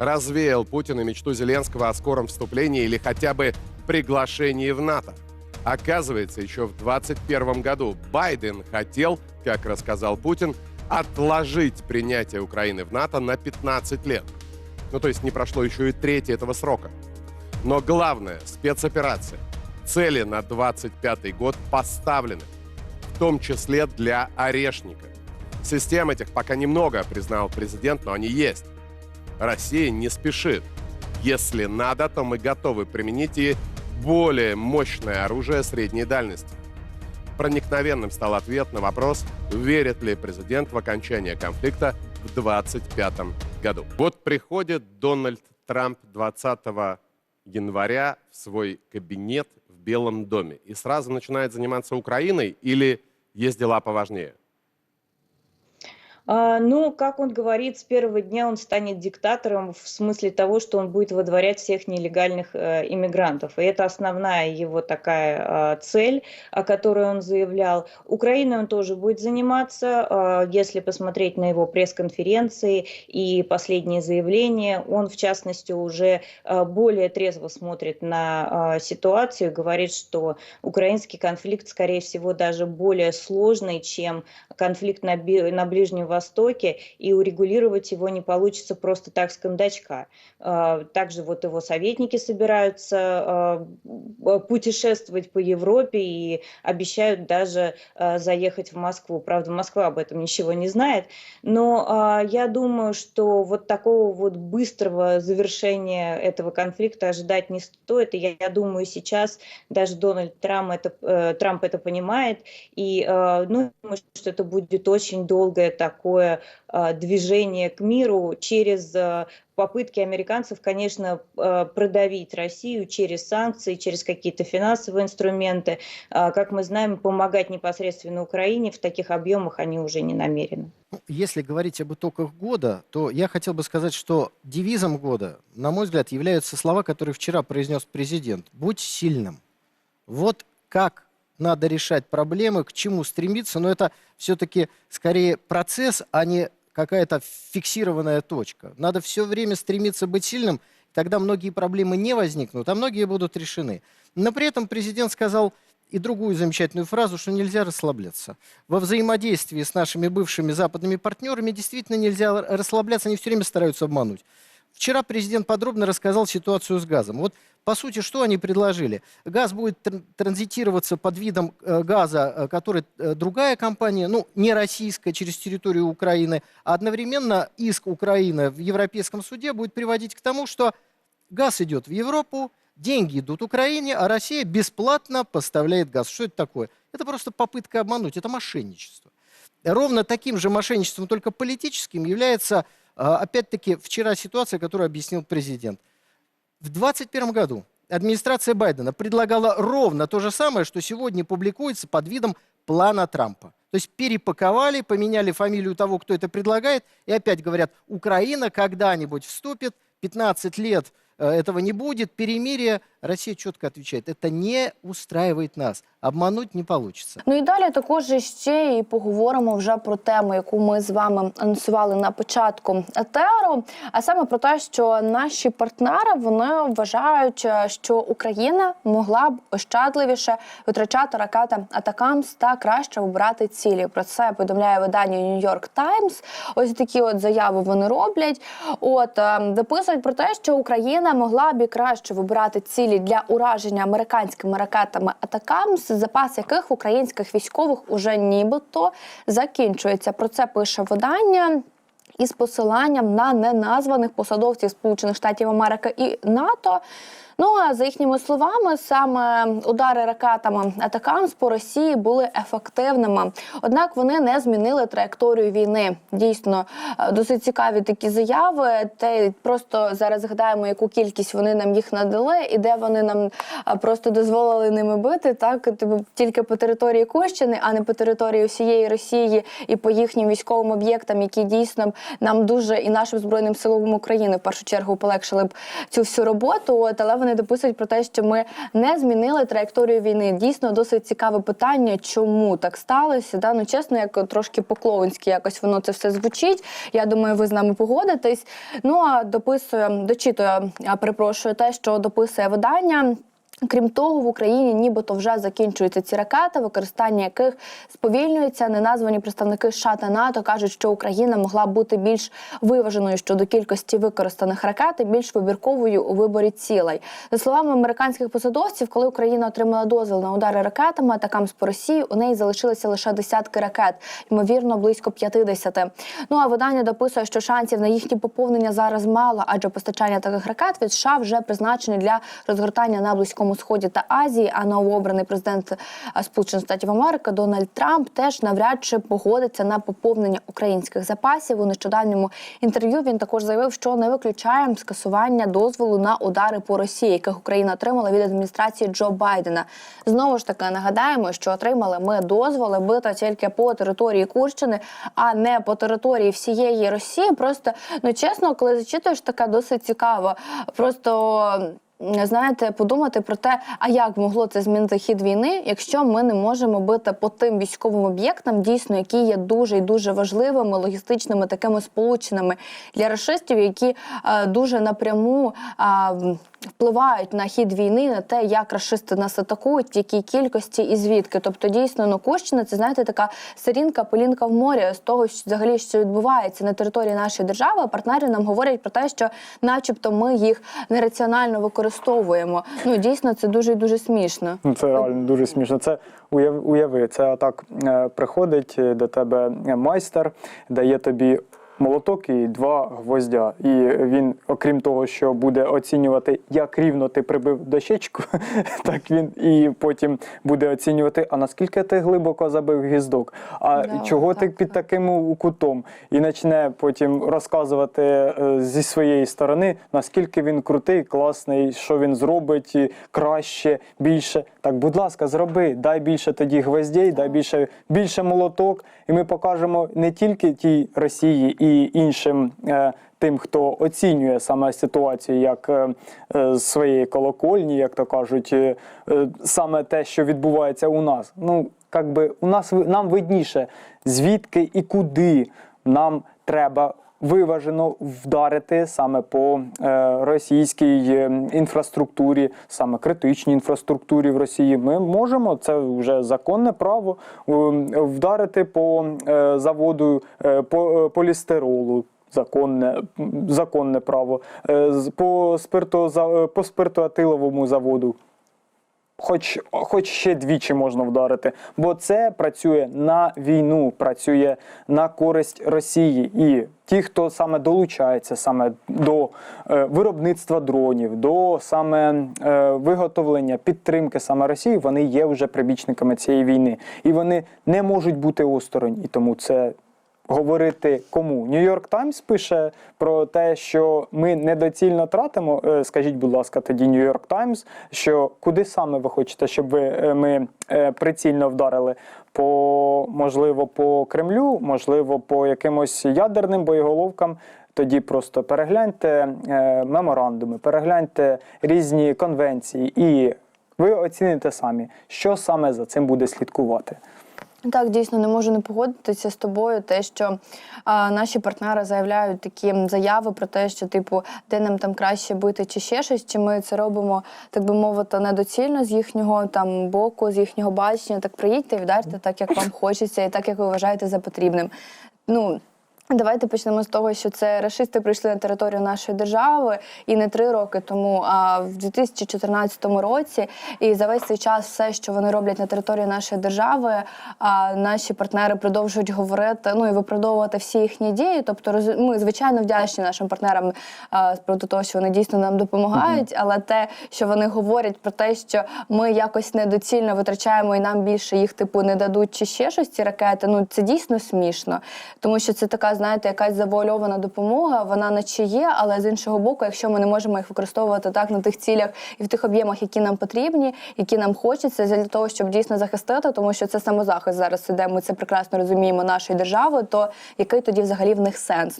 развеял и мечту Зеленского о скором вступлении или хотя бы приглашении в НАТО. Оказывается, еще в 2021 году Байден хотел, как рассказал Путин, отложить принятие Украины в НАТО на 15 лет. Ну, то есть не прошло еще и трети этого срока. Но главное, спецоперация. Цели на 25 год поставлены, в том числе для орешника. Систем этих пока немного, признал президент, но они есть. Россия не спешит. Если надо, то мы готовы применить и более мощное оружие средней дальности. Проникновенным стал ответ на вопрос, верит ли президент в окончание конфликта в 2025 году. Вот приходит Дональд Трамп 20 января в свой кабинет в Белом доме и сразу начинает заниматься Украиной или есть дела поважнее? А, ну, как он говорит, с первого дня он станет диктатором в смысле того, что он будет выдворять всех нелегальных э, иммигрантов. И это основная его такая э, цель, о которой он заявлял. Украиной он тоже будет заниматься. Э, если посмотреть на его пресс-конференции и последние заявления, он, в частности, уже э, более трезво смотрит на э, ситуацию говорит, что украинский конфликт, скорее всего, даже более сложный, чем конфликт на, на Ближнем Востоке, и урегулировать его не получится просто так с кондачка. А, Также вот его советники собираются а, путешествовать по Европе и обещают даже а, заехать в Москву. Правда, Москва об этом ничего не знает, но я думаю, что вот такого вот быстрого завершения этого конфликта ожидать не стоит. И я, я думаю, сейчас даже Дональд Трамп это, э, Трамп это понимает. И э, ну, думаю, что это будет очень долгое такое э, движение к миру через э, попытки американцев, конечно, э, продавить Россию через санкции, через какие-то финансовые инструменты. А, Как мы знаем, помогать непосредственно Украине в таких объемах они уже не намерены. Ну, Если говорить об итогах года, то я хотел бы сказать, что девизом года, на мой взгляд, являются слова, которые вчера произнес президент. «Будь сильным». Вот как надо решать проблемы, к чему стремиться, но это все-таки скорее процесс, а не какая-то фиксированная точка. Надо все время стремиться быть сильным, тогда многие проблемы не возникнут, а многие будут решены. Но при этом президент сказал и другую замечательную фразу, что нельзя расслабляться. Во взаимодействии с нашими бывшими западными партнерами действительно нельзя расслабляться, они все время стараются обмануть. Вчера президент подробно рассказал ситуацию с газом. Вот, по сути, что они предложили? Газ будет тр- транзитироваться под видом э, газа, э, который э, другая компания, ну, не российская, через территорию Украины, а одновременно иск Украины в Европейском суде будет приводить к тому, что газ идет в Европу, деньги идут Украине, а Россия бесплатно поставляет газ. Что это такое? Это просто попытка обмануть, это мошенничество. Ровно таким же мошенничеством, только политическим, является, опять-таки, вчера ситуация, которую объяснил президент. В 2021 году администрация Байдена предлагала ровно то же самое, что сегодня публикуется под видом плана Трампа. То есть перепаковали, поменяли фамилию того, кто это предлагает, и опять говорят, Украина когда-нибудь вступит, 15 лет э, этого не будет, перемирие. Россия четко отвечает, это не устраивает нас, обмануть не получится. Ну і далі також ще і поговоримо вже про тему, яку ми з вами анонсували на початку етеру, а саме про те, що наші партнери вони вважають, е, що Україна могла б ощадливіше витрачати ракети Атакамс та краще обирати цілі. Про це повідомляє видання New York Times. Ось такі от заяви вони роблять. От е, дописують про те, що Україна могла б і краще вибирати цілі для ураження американськими ракетами Атакамс, запас яких в українських військових уже нібито закінчується. Про це пише видання. Із посиланням на неназваних посадовців Сполучених Штатів Америки і НАТО. Ну а за їхніми словами, саме удари ракетами Атакамс по Росії були ефективними. Однак вони не змінили траєкторію війни. Дійсно, е, досить цікаві такі заяви. Те просто зараз згадаємо, яку кількість вони нам їх надали, і де вони нам е, просто дозволили ними бити. Так типу, тільки по території Курщини, а не по території всієї Росії і по їхнім військовим об'єктам, які дійсно нам дуже і нашим збройним силам України в першу чергу полегшили б цю всю роботу. От, але вони вони дописують про те, що ми не змінили траєкторію війни. Дійсно, досить цікаве питання, чому так сталося. Да? Ну, чесно, як трошки по-клоунськи якось воно це все звучить. Я думаю, ви з нами погодитесь. Ну а дописує, дочитує, перепрошую те, що дописує видання. Крім того, в Україні нібито вже закінчуються ці ракети, використання яких сповільнюється. Неназвані представники США та НАТО кажуть, що Україна могла бути більш виваженою щодо кількості використаних ракет і більш вибірковою у виборі цілей. За словами американських посадовців, коли Україна отримала дозвіл на удари ракетами, атакам з по Росії, у неї залишилися лише десятки ракет, ймовірно, близько 50. Ну а видання дописує, що шансів на їхнє поповнення зараз мало, адже постачання таких ракет від США вже призначені для розгортання на близькому сході та Азії. А новообраний президент е, Сполучених Штатів Америки Дональд Трамп теж навряд чи погодиться на поповнення українських запасів. У нещодавньому інтерв'ю він також заявив, що не виключає скасування дозволу на удари по Росії, яких Україна отримала від адміністрації Джо Байдена. Знову ж таки нагадаємо, що отримали ми дозволи бити тільки по території Курщини, а не по території всієї Росії. Просто ну чесно, коли зачитуєш, таке досить цікаво. Просто. Знаєте, подумати про те, а як могло це змінити хід війни, якщо ми не можемо бити по тим військовим об'єктам, дійсно, які є дуже і дуже важливими, логістичними, такими сполученими для расистів, які е, дуже напряму е, впливають на хід війни, на те, як рашисти нас атакують, в якій кількості і звідки. Тобто, дійсно, ну Курщина це знаєте така сирінка, полінка в морі з того, що взагалі що відбувається на території нашої держави. Партнери нам говорять про те, що, начебто, ми їх нераціонально використовуємо. Ну дійсно, це дуже і дуже смішно. Ну, Це реально дуже смішно. Це уяв, уяви, це так е, приходить до тебе майстер, дає тобі. Молоток і два гвоздя. І він, окрім того, що буде оцінювати, як рівно ти прибив дощечку, так він і потім буде оцінювати, а наскільки ти глибоко забив гіздок, а Да, чого ти так, під таким кутом, і почне потім розказувати е, зі своєї сторони, наскільки він крутий, класний, що він зробить краще, більше. Так, будь ласка, зроби, дай більше тоді гвоздей, дай більше, більше молоток, і ми покажемо не тільки тій Росії і іншим. е, Тим, хто оцінює саме ситуацію як е, е, своєї колокольні, як то кажуть, е, е, саме те, що відбувається у нас. Ну, як би у нас нам видніше, звідки і куди нам треба виважено вдарити саме по е, російській е, інфраструктурі, саме критичній інфраструктурі в Росії. Ми можемо це вже законне право е, вдарити по заводу по, полістиролу. Законне, законне право по спирту по спиртоатиловому заводу хоч, хоч ще двічі можна вдарити, бо це працює на війну, працює на користь Росії. І ті, хто саме долучається саме до е, виробництва дронів, до саме е, виготовлення підтримки саме Росії, вони є вже прибічниками цієї війни, і вони не можуть бути осторонь. І тому це говорити кому? Нью-Йорк Таймс пише про те, що ми недоцільно тратимо. Е, Скажіть, будь ласка, тоді Нью-Йорк Таймс, що куди саме ви хочете, щоб ви, е, ми е, прицільно вдарили? По можливо, по Кремлю, можливо, по якимось ядерним боєголовкам. Тоді просто перегляньте меморандуми, перегляньте різні конвенції, і ви оціните самі, що саме за цим буде слідкувати. Так, дійсно не можу не погодитися з тобою. Те, що а, наші партнери заявляють такі заяви про те, що типу, де нам там краще бити, чи ще щось, чи ми це робимо, так би мовити, недоцільно з їхнього там боку, з їхнього бачення. Так приїдьте і вдарте так, як вам хочеться, і так, як ви вважаєте за потрібним. Ну. Давайте почнемо з того, що це рашисти прийшли на територію нашої держави і не три роки тому, а в 2014 році. І за весь цей час все, що вони роблять на території нашої держави, а наші партнери продовжують говорити, ну і виправдовувати всі їхні дії. Тобто, ми звичайно вдячні нашим партнерам а, з того, що вони дійсно нам допомагають, але те, що вони говорять про те, що ми якось недоцільно витрачаємо і нам більше їх типу не дадуть чи ще щось ці ракети. Ну це дійсно смішно, тому що це така, знаєте, якась завуальована допомога. Вона наче є, але з іншого боку, якщо ми не можемо їх використовувати так на тих цілях і в тих об'ємах, які нам потрібні, які нам хочеться, для того, щоб дійсно захистити, тому що це самозахист зараз іде. Ми це прекрасно розуміємо нашої держави. То який тоді взагалі в них сенс?